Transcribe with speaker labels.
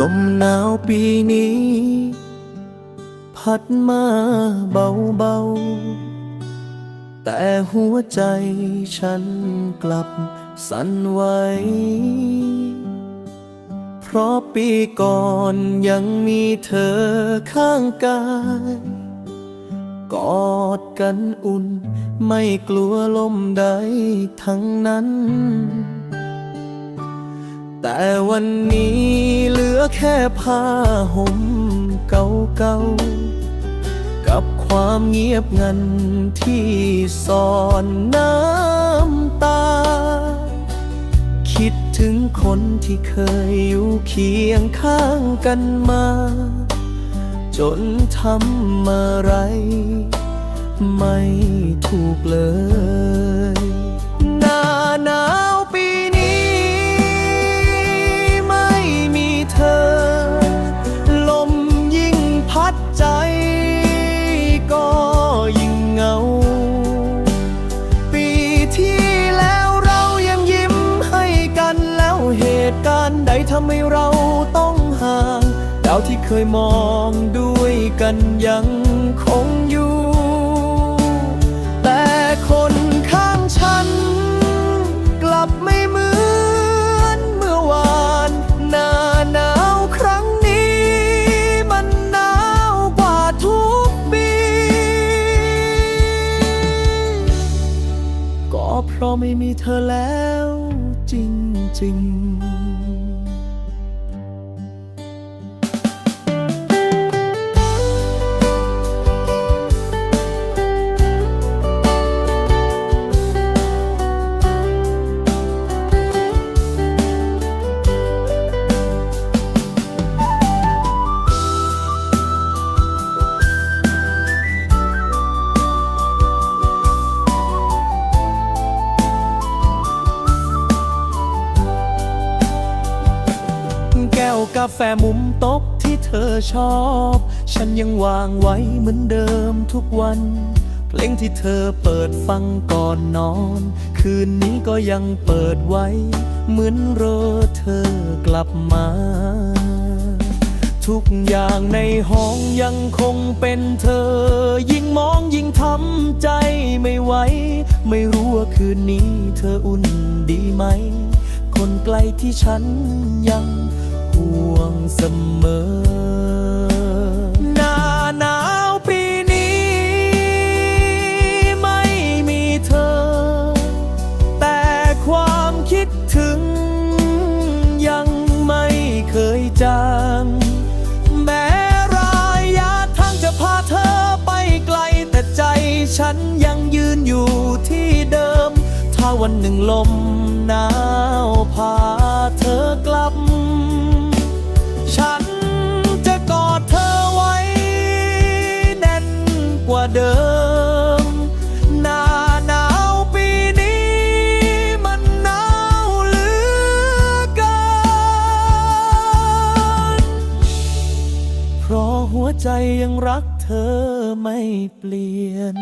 Speaker 1: ลมหนาวปีนี้ พัดมาเบาๆ แต่หัวใจฉันกลับสั่นไหว เพราะปีก่อนยังมีเธอข้างกาย กอดกันอุ่นไม่กลัวลมใดทั้งนั้น แต่วันนี้ แค่ผ้าห่มเก่าๆ กับความเงียบงันที่ซ่อนน้ำตา คิดถึงคนที่เคยอยู่เคียงข้างกันมา จนทำอะไร ไม่ถูกเลย ทำให้เราต้องห่าง ดาวที่เคยมองด้วยกันยังคงอยู่ แต่คนข้างฉัน กลับไม่เหมือนเมื่อวานหน้าหนาวครั้งนี้ มันหนาวกว่าทุกปี ก็เพราะไม่มีเธอแล้วจริงๆ วกาแฟมุมโต๊ะที่เธอชอบ ฉันยังวางไว้เหมือนเดิมทุกวัน เพลงที่เธอเปิดฟังก่อนนอน คืนนี้ก็ยังเปิดไว้ เหมือนรอเธอกลับมา ทุกอย่างในห้องยังคงเป็นเธอ ยิ่งมองยิ่งทำใจไม่ไหว ไม่รู้ว่าคืนนี้เธออุ่นดีไหม คนไกลที่ฉันยัง ห่วงเสมอ หน้าหนาวปีนี้ ไม่มีเธอ แต่ความคิดถึง ยังไม่เคยจางแม้รายะทางจะพาเธอไปไกล แต่ใจฉันยังยืนอยู่ที่เดิม ถ้าวันหนึ่งลมหนาว กว่าเดิม หน้าหนาวปีนี้มันหนาวเหลือเกิน เพราะหัวใจยังรักเธอไม่เปลี่ยน